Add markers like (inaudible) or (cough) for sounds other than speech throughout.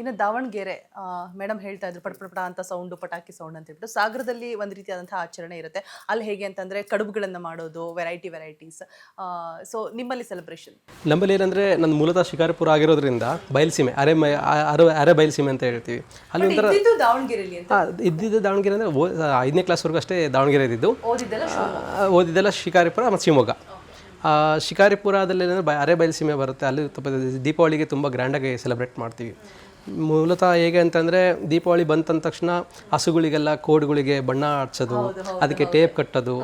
ಇನ್ನು ದಾವಣಗೆರೆ ಮೇಡಮ್ ಹೇಳ್ತಾ ಇದ್ರು ಪಟ ಪಟ ಅಂತ ಸೌಂಡು ಪಟಾಕಿ ಸೌಂಡ್ ಅಂತ ಹೇಳ್ಬಿಟ್ಟು. ಸಾಗರದಲ್ಲಿ ಒಂದು ರೀತಿಯಾದಂಥ ಆಚರಣೆ ಇರುತ್ತೆ. ಅಲ್ಲಿ ಹೇಗೆ ಅಂತಂದ್ರೆ ಕಡುಬುಗಳನ್ನ ಮಾಡೋದು ವೆರೈಟಿ ವೆರೈಟೀಸ್ ಸೊ ನಿಮ್ಮಲ್ಲಿ ಸೆಲೆಬ್ರೇಷನ್ ನಮ್ಮಲ್ಲಿ ಏನಂದರೆ ನನ್ನ ಮೂಲತಃ ಶಿಕಾರಿಪುರ ಆಗಿರೋದ್ರಿಂದ ಬಯಲ್ಸೀಮೆ ಅರೆ ಮೈ ಅರೆ ಅರೆ ಬಯಲ್ಸೀಮೆ ಅಂತ ಹೇಳ್ತೀವಿ. ಅಲ್ಲಿ ಒಂಥರ ದಾವಣಗೆರೆಯಲ್ಲಿ ಇದ್ದಿದ್ದು ದಾವಣಗೆರೆ ಅಂದರೆ ಐದನೇ ಕ್ಲಾಸ್ವರೆಗೂ ಅಷ್ಟೇ ದಾವಣಗೆರೆ ಇದ್ದಿದ್ದು. ಓದಿದ್ದೆಲ್ಲ ಶಿಕಾರಿಪುರ ಮತ್ತು ಶಿವಮೊಗ್ಗ. ಶಿಕಾರಿಪುರದಲ್ಲಿ ಏನಂದ್ರೆ ಬ ಅರೆ ಬಯಲ್ಸೀಮೆ ಬರುತ್ತೆ. ಅಲ್ಲಿ ದೀಪಾವಳಿಗೆ ತುಂಬ ಗ್ರ್ಯಾಂಡಾಗಿ ಸೆಲೆಬ್ರೇಟ್ ಮಾಡ್ತೀವಿ. ಮೂಲತಃ ಹೇಗೆ ಅಂತಂದರೆ ದೀಪಾವಳಿ ಬಂತಂದ ತಕ್ಷಣ ಹಸುಗಳಿಗೆಲ್ಲ ಕೋಡ್ಗಳಿಗೆ ಬಣ್ಣ ಹಚ್ಚೋದು ಅದಕ್ಕೆ ಟೇಪ್ ಕಟ್ಟೋದು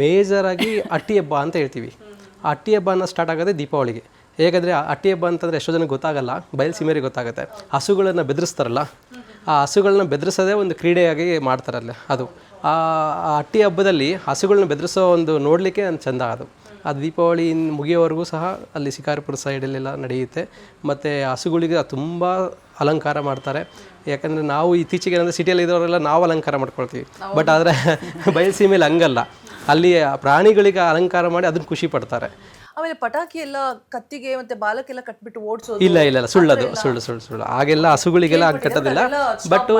ಮೇಜರಾಗಿ ಅಟ್ಟಿ ಹಬ್ಬ ಅಂತ ಹೇಳ್ತೀವಿ. ಆ ಅಟ್ಟಿ ಹಬ್ಬನ ಸ್ಟಾರ್ಟ್ ಆಗೋದೇ ದೀಪಾವಳಿಗೆ. ಹೇಗಂದರೆ ಆ ಅಟ್ಟಿ ಹಬ್ಬ ಅಂತಂದರೆ ಎಷ್ಟೋ ಜನಕ್ಕೆ ಗೊತ್ತಾಗಲ್ಲ ಬಯಲ್ಸೀಮೆರಿಗೆ ಗೊತ್ತಾಗುತ್ತೆ. ಹಸುಗಳನ್ನು ಬೆದರಿಸ್ತಾರಲ್ಲ ಆ ಹಸುಗಳನ್ನ ಬೆದರಿಸೋದೇ ಒಂದು ಕ್ರೀಡೆಯಾಗಿ ಮಾಡ್ತಾರಲ್ಲ ಅದು. ಆ ಅಟ್ಟಿ ಹಬ್ಬದಲ್ಲಿ ಹಸುಗಳನ್ನ ಬೆದರಿಸೋ ಒಂದು ನೋಡಲಿಕ್ಕೆ ಒಂದು ಚಂದ ಅದು. ಆ ದೀಪಾವಳಿ ಇನ್ನು ಮುಗಿಯೋವರೆಗೂ ಸಹ ಅಲ್ಲಿ ಶಿಕಾರಿಪುರ ಸೈಡಲ್ಲೆಲ್ಲ ನಡೆಯುತ್ತೆ. ಮತ್ತು ಹಸುಗಳಿಗೆ ತುಂಬ ಅಲಂಕಾರ ಮಾಡ್ತಾರೆ. ಯಾಕಂದರೆ ನಾವು ಇತ್ತೀಚೆಗೆ ಏನಂದರೆ ಸಿಟಿಯಲ್ಲಿ ಇದ್ದವರೆಲ್ಲ ನಾವು ಅಲಂಕಾರ ಮಾಡ್ಕೊಳ್ತೀವಿ. ಬಟ್ ಆದರೆ ಬಯಲ್ಸೀಮೇಲೆ ಹಂಗಲ್ಲ. ಅಲ್ಲಿ ಪ್ರಾಣಿಗಳಿಗೆ ಅಲಂಕಾರ ಮಾಡಿ ಅದನ್ನು ಖುಷಿ ಪಡ್ತಾರೆ. ಆಮೇಲೆ ಪಟಾಕಿ ಎಲ್ಲ ಕತ್ತಿಗೆ ಮತ್ತೆ ಬಾಲಕ್ಕೆಲ್ಲ ಕಟ್ಬಿಟ್ಟು ಓಡಿಸೋದು ಇಲ್ಲ ಇಲ್ಲ ಇಲ್ಲ ಸುಳ್ಳದು ಸುಳ್ಳು ಸುಳ್ಳು ಸುಳ್ಳು. ಹಾಗೆಲ್ಲ ಹಸುಗಳಿಗೆಲ್ಲ ಹಂಗೆ ಕಟ್ಟೋದಿಲ್ಲ. ಬಟ್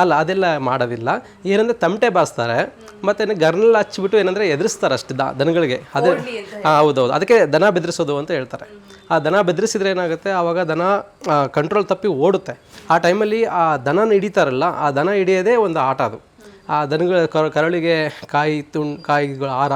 ಅಲ್ಲ ಅದೆಲ್ಲ ಮಾಡೋದಿಲ್ಲ. ಏನಂದ್ರೆ ತಮಟೆ ಬಾಸ್ತಾರೆ ಮತ್ತೆ ಗರ್ನಲ್ಲಿ ಹಚ್ಚಿಬಿಟ್ಟು ಏನಂದ್ರೆ ಎದುರಿಸ್ತಾರೆ ಅಷ್ಟು ದನಗಳಿಗೆ. ಅದೇ ಹಾಂ ಹೌದೌದು. ಅದಕ್ಕೆ ದನ ಬೆದರಿಸೋದು ಅಂತ ಹೇಳ್ತಾರೆ. ಆ ದನ ಬೆದರಿಸಿದ್ರೆ ಏನಾಗುತ್ತೆ? ಆವಾಗ ದನ ಕಂಟ್ರೋಲ್ ತಪ್ಪಿ ಓಡುತ್ತೆ. ಆ ಟೈಮಲ್ಲಿ ಆ ದನ ಹಿಡಿತಾರಲ್ಲ ಆ ದನ ಹಿಡಿಯೋದೇ ಒಂದು ಆಟ ಅದು. ಆ ದನಗಳ ಕರ- ಕರಳಿಗೆ ಕಾಯಿ ತುಂಡು ಕಾಯಿಗಳ ಹಾರ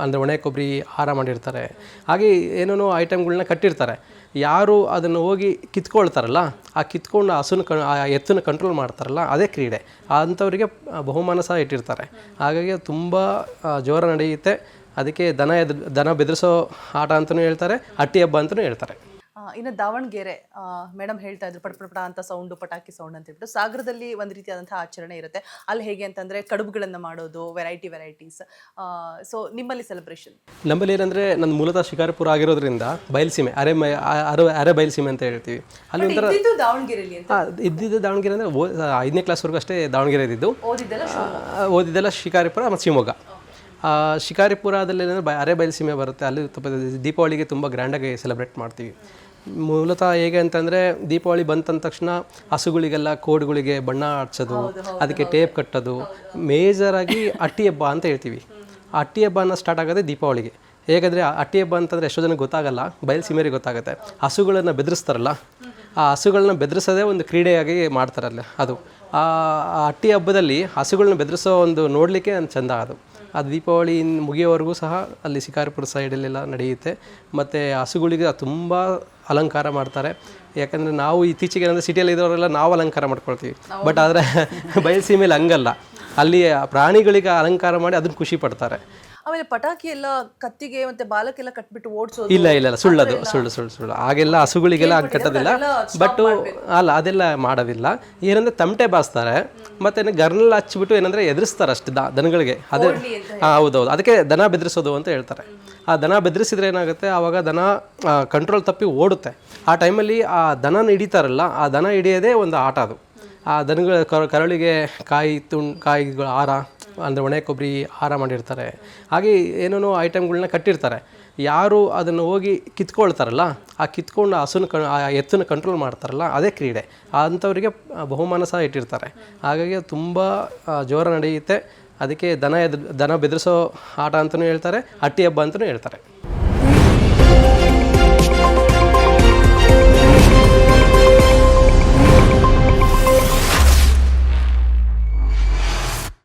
ಅಂದರೆ ಒಣೆ ಕೊಬ್ಬರಿ ಹಾರ ಮಾಡಿರ್ತಾರೆ. ಹಾಗೆ ಏನೇನೋ ಐಟಮ್ಗಳನ್ನ ಕಟ್ಟಿರ್ತಾರೆ. ಯಾರು ಅದನ್ನು ಹೋಗಿ ಕಿತ್ಕೊಳ್ತಾರಲ್ಲ, ಆ ಕಿತ್ಕೊಂಡು ಹಸುನ ಕ, ಆ ಎತ್ತನ್ನು ಕಂಟ್ರೋಲ್ ಮಾಡ್ತಾರಲ್ಲ, ಅದೇ ಕ್ರೀಡೆ. ಅಂಥವರಿಗೆ ಬಹುಮಾನ ಸಹ ಇಟ್ಟಿರ್ತಾರೆ. ಹಾಗಾಗಿ ತುಂಬ ಜೋರ ನಡೆಯುತ್ತೆ. ಅದಕ್ಕೆ ದನ ಎದ್, ದನ ಬೆದರಿಸೋ ಆಟ ಅಂತಲೂ ಹೇಳ್ತಾರೆ, ಹಟ್ಟಿ ಹಬ್ಬ ಅಂತಲೂ ಹೇಳ್ತಾರೆ. ಇನ್ನು ದಾವಣಗೆರೆ ಮೇಡಮ್ ಹೇಳ್ತಾ ಇದ್ರು ಪಟ ಪಟ ಪಟ ಅಂತ ಸೌಂಡು ಪಟಾಕಿ ಸೌಂಡ್ ಅಂತ ಹೇಳ್ಬಿಟ್ಟು. ಸಾಗರದಲ್ಲಿ ಒಂದು ರೀತಿಯಾದಂಥ ಆಚರಣೆ ಇರುತ್ತೆ. ಅಲ್ಲಿ ಹೇಗೆ ಅಂತಂದ್ರೆ ಕಡುಬುಗಳನ್ನ ಮಾಡೋದು ವೆರೈಟಿ ವೆರೈಟೀಸ್ ಸೊ ನಿಮ್ಮಲ್ಲಿ ಸೆಲೆಬ್ರೇಷನ್ ನಮ್ಮಲ್ಲಿ ಏನಂದರೆ ನನ್ನ ಮೂಲತಃ ಶಿಕಾರಿಪುರ ಆಗಿರೋದ್ರಿಂದ ಬಯಲ್ಸೀಮೆ ಅರೆ ಮೈ ಅರೆ ಅರೆ ಬಯಲ್ಸೀಮೆ ಅಂತ ಹೇಳ್ತೀವಿ. ಅಲ್ಲಿ ಒಂಥರ ದಾವಣಗೆರೆಯಲ್ಲಿ ಇದ್ದಿದ್ದು ದಾವಣಗೆರೆ ಅಂದರೆ ಐದನೇ ಕ್ಲಾಸ್ವರೆಗೂ ಅಷ್ಟೇ ದಾವಣಗೆರೆ ಇದ್ದಿದ್ದು ಓದಿದ್ದೆಲ್ಲ ಶಿಕಾರಪುರ ಮತ್ತು ಶಿವಮೊಗ್ಗ. ಶಿಕಾರಿಪುರದಲ್ಲಿ ಅಂದರೆ ಬ ಅರೆ ಬಯಲುಸೀಮೆ ಬರುತ್ತೆ. ಅಲ್ಲಿ ತುಂಬ ದೀಪಾವಳಿಗೆ ತುಂಬ ಗ್ರ್ಯಾಂಡಾಗಿ ಸೆಲೆಬ್ರೇಟ್ ಮಾಡ್ತೀವಿ. ಮೂಲತಃ ಹೇಗೆ ಅಂತಂದರೆ ದೀಪಾವಳಿ ಬಂತ ತಕ್ಷಣ ಹಸುಗಳಿಗೆಲ್ಲ ಕೋಡ್ಗಳಿಗೆ ಬಣ್ಣ ಹಚ್ಚೋದು ಅದಕ್ಕೆ ಟೇಪ್ ಕಟ್ಟೋದು ಮೇಜರಾಗಿ ಅಟ್ಟಿ ಹಬ್ಬ ಅಂತ ಹೇಳ್ತೀವಿ. ಅಟ್ಟಿ ಹಬ್ಬನ ಸ್ಟಾರ್ಟ್ ಆಗೋದೇ ದೀಪಾವಳಿಗೆ. ಹೇಗಂದರೆ ಅಟ್ಟಿ ಹಬ್ಬ ಅಂತಂದರೆ ಎಷ್ಟೋ ಜನಕ್ಕೆ ಗೊತ್ತಾಗಲ್ಲ ಬಯಲುಸೀಮೆಯವ್ರಿಗೆ ಗೊತ್ತಾಗುತ್ತೆ. ಹಸುಗಳನ್ನು ಬೆದರಿಸ್ತಾರಲ್ಲ ಆ ಹಸುಗಳನ್ನ ಬೆದರಿಸೋದೇ ಒಂದು ಕ್ರೀಡೆಯಾಗಿ ಮಾಡ್ತಾರಲ್ಲ ಅದು. ಆ ಅಟ್ಟಿ ಹಬ್ಬದಲ್ಲಿ ಹಸುಗಳನ್ನ ಬೆದರಿಸೋ ಒಂದು ನೋಡಲಿಕ್ಕೆ ಒಂದು ಚೆಂದ ಅದು. ಆ ದೀಪಾವಳಿ ಮುಗಿಯೋವರೆಗೂ ಸಹ ಅಲ್ಲಿ ಶಿಕಾರಿಪುರ ಸೈಡಲ್ಲೆಲ್ಲ ನಡೆಯುತ್ತೆ. ಮತ್ತು ಹಸುಗಳಿಗೆ ತುಂಬ ಅಲಂಕಾರ ಮಾಡ್ತಾರೆ. ಯಾಕಂದರೆ ನಾವು ಇತ್ತೀಚೆಗೆ ಏನಂದರೆ ಸಿಟಿಯಲ್ಲಿ ಇದ್ದವರೆಲ್ಲ ನಾವು ಅಲಂಕಾರ ಮಾಡ್ಕೊಳ್ತೀವಿ. ಬಟ್ ಆದರೆ (laughs) ಬಯಲ್ಸೀಮೆಯಲ್ಲಿ ಹಂಗಲ್ಲ. ಅಲ್ಲಿ ಪ್ರಾಣಿಗಳಿಗೆ ಅಲಂಕಾರ ಮಾಡಿ ಅದನ್ನು ಖುಷಿ ಪಡ್ತಾರೆ. ಆಮೇಲೆ ಪಟಾಕಿ ಎಲ್ಲ ಕತ್ತಿಗೆ ಮತ್ತೆ ಬಾಲಕ್ಕೆಲ್ಲ ಕಟ್ಬಿಟ್ಟು ಓಡಿಸೋದು ಇಲ್ಲ ಇಲ್ಲ ಇಲ್ಲ. ಸುಳ್ಳದು ಸುಳ್ಳು ಸುಳ್ಳು ಸುಳ್ಳು. ಹಾಗೆಲ್ಲ ಹಸುಗಳಿಗೆಲ್ಲ ಹಂಗೆ ಕಟ್ಟೋದಿಲ್ಲ ಬಟ್ ಅಲ್ಲ ಅದೆಲ್ಲ ಮಾಡೋದಿಲ್ಲ. ಏನಂದ್ರೆ ತಮಟೆ ಬಾಸ್ತಾರೆ ಮತ್ತೆ ಗರ್ನಲ್ ಹಚ್ಚಿಬಿಟ್ಟು ಏನಂದ್ರೆ ಎದುರಿಸ್ತಾರೆ ಅಷ್ಟು ದ ದನಗಳಿಗೆ. ಅದೇ ಹಾಂ ಹೌದೌದು. ಅದಕ್ಕೆ ದನ ಬೆದರಿಸೋದು ಅಂತ ಹೇಳ್ತಾರೆ. ಆ ದನ ಬೆದರಿಸಿದ್ರೆ ಏನಾಗುತ್ತೆ ಆವಾಗ ದನ ಕಂಟ್ರೋಲ್ ತಪ್ಪಿ ಓಡುತ್ತೆ. ಆ ಟೈಮಲ್ಲಿ ಆ ದನನ ಹಿಡಿತಾರಲ್ಲ ಆ ದನ ಹಿಡಿಯೋದೇ ಒಂದು ಆಟ ಅದು. ಆ ದನಗಳ ಕರ- ಕರಳಿಗೆ ಕಾಯಿ ತುಂಡು ಕಾಯಿಗಳ ಹಾರ ಅಂದರೆ ಒಣ, ಕೊಬ್ಬರಿ ಹಾರ ಮಾಡಿರ್ತಾರೆ. ಹಾಗೆ ಏನೇನೋ ಐಟಮ್ಗಳನ್ನ ಕಟ್ಟಿರ್ತಾರೆ. ಯಾರು ಅದನ್ನು ಹೋಗಿ ಕಿತ್ಕೊಳ್ತಾರಲ್ಲ, ಆ ಕಿತ್ಕೊಂಡು ಹಸುನ ಕ ಎತ್ತನ್ನು ಕಂಟ್ರೋಲ್ ಮಾಡ್ತಾರಲ್ಲ, ಅದೇ ಕ್ರೀಡೆ. ಅಂಥವರಿಗೆ ಬಹುಮಾನ ಸಹ ಇಟ್ಟಿರ್ತಾರೆ. ಹಾಗಾಗಿ ತುಂಬ ಜೋರ ನಡೆಯುತ್ತೆ. ಅದಕ್ಕೆ ದನ ಎದ್, ದನ ಬೆದರಿಸೋ ಆಟ ಅಂತಲೂ ಹೇಳ್ತಾರೆ, ಹಟ್ಟಿ ಹಬ್ಬ ಅಂತಲೂ ಹೇಳ್ತಾರೆ.